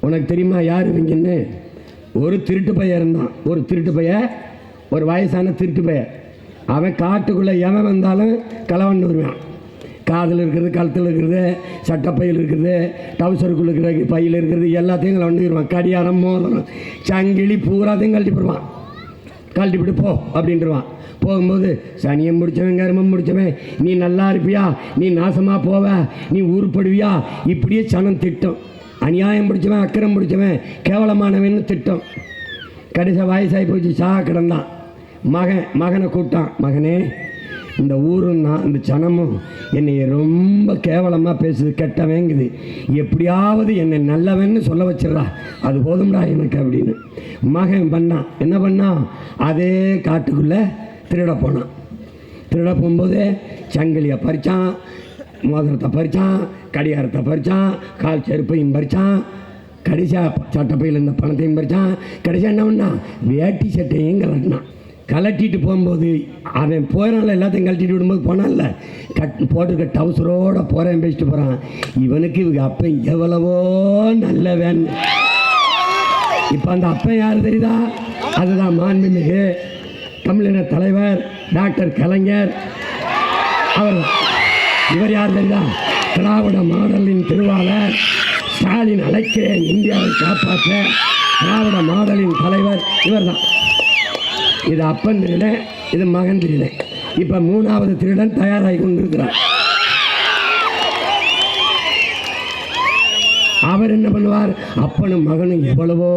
உனக்கு தெரியுமா யார் இவங்கன்னு? ஒரு திருட்டு பையன் இருந்தான். ஒரு திருட்டு பையன் ஒரு வயசான திருட்டு பையன். அவன் காட்டுக்குள்ளே எவன் வந்தாலும் களவன் வருவான். காதில் இருக்கிறது கழுத்தில் இருக்கிறது சட்டப்பையில் இருக்கிறது டவுசருக்குள்ள இருக்கிற பையில் இருக்கிறது எல்லாத்தையும் களவன் வருவான் கடியாரம் மோதிரம் சங்கிலி பூராத்தையும் கழட்டி போடுவான். கழட்டி விட்டு போ அப்படின்ட்டுருவான் போகும்போது சனியம் முடிச்சவன் கருமம் முடிச்சவன் நீ நல்லா இருப்பியா? நீ நாசமாக போவ? நீ உருப்படுவியா இப்படியே சனம் திட்டம். அநியாயம் பிடிச்சவன் அக்கறம் பிடிச்சவன் கேவலமானவன்னு திட்டம். கடைசி வயசாகி போச்சு சா கிடந்தான். மகன் மகனை கூப்பிட்டான். மகனே இந்த ஊரும் நான் இந்த சனமும் என்னை ரொம்ப கேவலமாக பேசுது கெட்டவங்குது. எப்படியாவது என்னை நல்லவன்னு சொல்ல வச்சிடறா. அது போதும்டா எனக்கு அப்படின்னு. மகன் பண்ணான். என்ன பண்ணான்? அதே காட்டுக்குள்ளே திருட போனான். திருட போகும்போது சங்கிலியை பறிச்சான். மோதிரத்தை பறித்தான் கடிகாரத்தை பறித்தான் கால் செருப்பையும் பறித்தான் கடைசியாக சட்டப்பையில் இருந்த பணத்தையும் பறிச்சான். கடைசியாக என்ன பண்ணான்? வேட்டி சட்டையும் கலட்டினான் கலட்டிட்டு போகும்போது அவன் போகிறான்ல எல்லாத்தையும் கலட்டிட்டு விடும்போது போனான்ல. கட் போட்டிருக்க டவுசரோட போகிறேன் பேசிட்டு போகிறான் இவனுக்கு இவங்க அப்பன் எவ்வளவோ நல்லவன் இப்போ அந்த அப்பன் யார் தெரியுதா? அதுதான் மாண்புமிகு தமிழின தலைவர் டாக்டர் கலைஞர். அவர் இவர் யார் தெரியுதா திராவிட மாடலின் திருவாளர். ஸ்டாலின் அழைக்கிறேன் இந்தியாவை காப்பாற்ற. திராவிட மாடலின் தலைவர் இவர்தான். இது அப்பன் திருடன் இது மகன் திருடன் இப்போ மூணாவது திருடன் தயாராகி கொண்டிருக்கிறார். அவர் என்ன பண்ணுவார்? அப்பனும் மகனும் எவ்வளவோ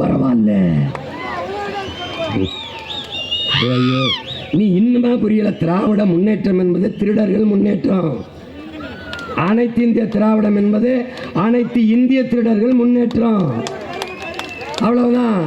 பரவாயில்ல. ஐயோ. நீ இன்னுமா புரியல திராவிட முன்னேற்றம் என்பது திருடர்கள் முன்னேற்றம். அனைத்து இந்திய திராவிடம் என்பது அனைத்து இந்திய திருடர்கள் முன்னேற்றம். அவ்வளவுதான்.